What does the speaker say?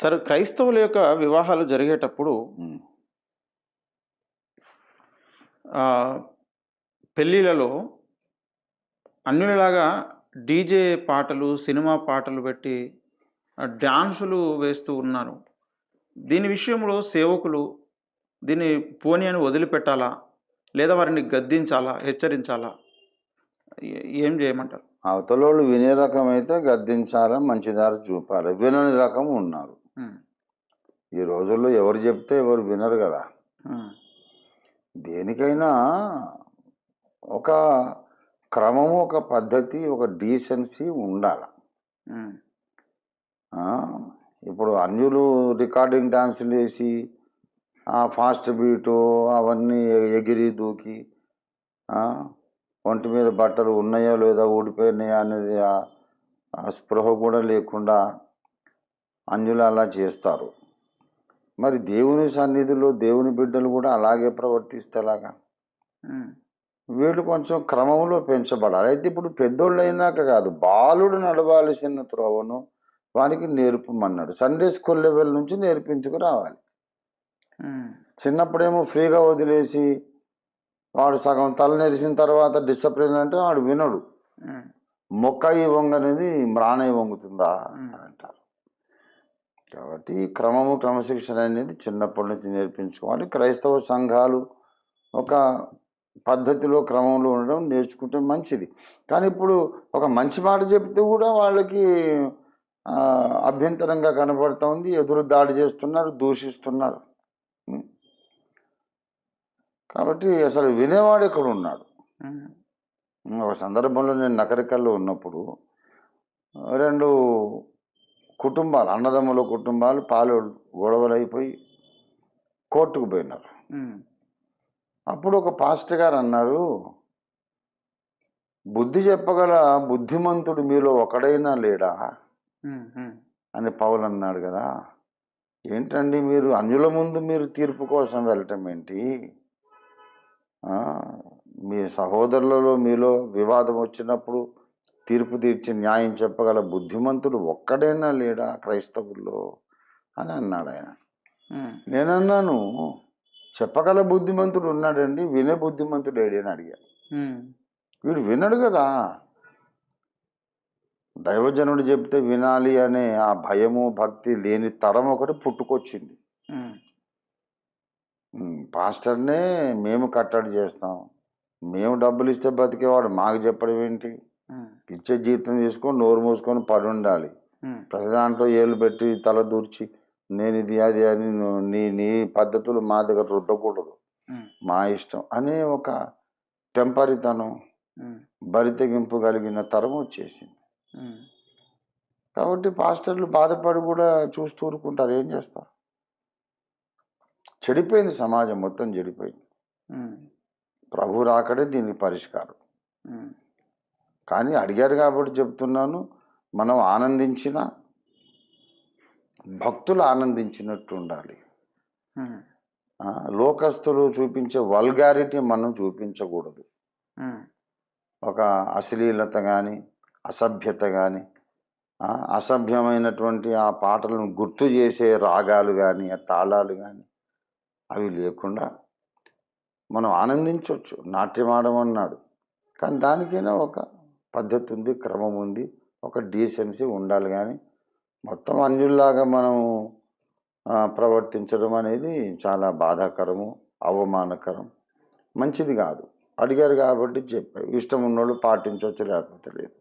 సరే క్రైస్తవుల యొక్క వివాహాలు జరిగేటప్పుడు పెళ్ళిళ్ళలో అన్నిలాగా డీజే పాటలు సినిమా పాటలు పెట్టి ఆ, డాన్సులు వేస్తూ ఉన్నారు. దీని విషయంలో సేవకులు దీన్ని పోనీ అని వదిలిపెట్టాలా? లేదా వారిని గద్దించాలా? హెచ్చరించాలా? ఏ- చేయమంటారు? అవతలోళ్ళు వినే రకం అయితే గద్దించాలి మంచి దారి చూపాలి. వినని రకం ఉన్నారు. ఈ రోజుల్లో ఎవరు చెప్తే ఎవరు వినరు కదా. దేనికైనా ఒక క్రమము ఒక పద్ధతి ఒక డీసెన్సీ ఉండాలి. ఇప్పుడు అన్యులు రికార్డింగ్ డాన్సులు వేసి ఆ ఫాస్ట్ బీటు అవన్నీ ఎగిరి దూకి ఒంటి మీద బట్టలు ఉన్నాయో లేదా ఊడిపోయినాయా అనేది ఆ స్పృహ కూడా లేకుండా అన్యులు అలా చేస్తారు. మరి దేవుని సన్నిధిలో దేవుని బిడ్డలు కూడా అలాగే ప్రవర్తిస్తే అలాగా ఉమ్, వీళ్ళు కొంచెం క్రమంలో పెంచబడాలి. అయితే ఇప్పుడు పెద్దోళ్ళు అయినాక కాదు బాలుడు నడవాల్సిన త్రోవను వానికి నేర్పమన్నాడు. సండే స్కూల్ లెవెల్ నుంచి నేర్పించుకు రావాలి చిన్నప్పుడేమో ఫ్రీగా వదిలేసి వాడు సగం తల నెరిసిన తర్వాత డిసిప్లిన్ అంటే వాడు వినడు. మొక్క ఈ వంగ అనేది మ్రాణ వంగుతుందా అని అంటారు. కాబట్టి క్రమము క్రమశిక్షణ అనేది చిన్నప్పటి నుంచి నేర్పించుకోవాలి. క్రైస్తవ సంఘాలు ఒక పద్ధతిలో క్రమంలో ఉండడం నేర్చుకుంటే మంచిది. కానీ ఇప్పుడు ఒక మంచి మాట చెప్తే కూడా వాళ్ళకి అభ్యంతరంగా కనబడుతోంది ఎదురు దాడి చేస్తున్నారు దూషిస్తున్నారు. కాబట్టి అసలు వినేవాడు ఎక్కడ ఉన్నాడు ఒక సందర్భంలో నేను నకరికల్లో ఉన్నప్పుడు రెండు కుటుంబాలు అన్నదమ్ముల కుటుంబాలు పాలు గొడవలు అయిపోయి కోర్టుకు పోయినారు. అప్పుడు ఒక పాస్టర్ గారు అన్నారు బుద్ధి చెప్పగల బుద్ధిమంతుడు మీలో ఒకడైనా లేడా? అని పౌలు అన్నాడు కదా ఏంటండి మీరు అన్యుల ముందు మీరు తీర్పు కోసం వెళ్ళటం ఏంటి? మీ సహోదరులలో మీలో వివాదం వచ్చినప్పుడు తీర్పు తీర్చి న్యాయం చెప్పగల బుద్ధిమంతుడు ఒక్కడైనా లేడా క్రైస్తవుల్లో అని అన్నాడు ఆయన. నేనన్నాను చెప్పగల బుద్ధిమంతుడు ఉన్నాడండి వినే బుద్ధిమంతుడు ఏడి అని అడిగా. ఉమ్, వీడు వినడు కదా. దైవజనుడు చెప్తే వినాలి అనే ఆ భయము భక్తి లేని తరం ఒకటి పుట్టుకొచ్చింది. పాస్టర్నే మేము కట్టడి చేస్తాం. మేము డబ్బులు ఇస్తే బతికేవాడు మాకు చెప్పడం ఏంటి? ఇచ్చే జీతం తీసుకొని నోరు మూసుకొని పడి ఉండాలి. ప్రతి దాంట్లో ఏళ్ళు పెట్టి తల దూర్చి నేను ఇది అది అని నీ నీ పద్ధతులు మా దగ్గర రుద్దకూడదు. మా ఇష్టం అనే ఒక తెంపరితనం బరితెగింపు కలిగిన తరం వచ్చేసింది. కాబట్టి పాస్టర్లు బాధపడి కూడా చూస్తూ ఊరుకుంటారు ఏం చేస్తారు? చెడిపోయింది సమాజం మొత్తం చెడిపోయింది. ప్రభు రాకడే దీనికి పరిష్కారం. కానీ అడిగారు కాబట్టి చెప్తున్నాను మనం ఆనందించిన భక్తులు ఆనందించినట్టు ఉండాలి. లోకస్తులు చూపించే వల్గారిటీ మనం చూపించకూడదు. ఒక అశ్లీలత కానీ అసభ్యత కానీ అసభ్యమైనటువంటి ఆ పాటలను గుర్తు చేసే రాగాలు కానీ ఆ తాళాలు కానీ అవి లేకుండా మనం ఆనందించవచ్చు నాట్యం ఆడమన్నాడు. కానీ దానికైనా ఒక పద్ధతి ఉంది క్రమం ఉంది ఒక డీసెన్సీ ఉండాలి కానీ మొత్తం అన్యుల్లాగా మనం ప్రవర్తించడం అనేది చాలా బాధాకరము అవమానకరం. మంచిది కాదు. అడిగారు కాబట్టి చెప్పారు ఇష్టం ఉన్నోళ్ళు పాటించవచ్చు లేకపోతే లేదు.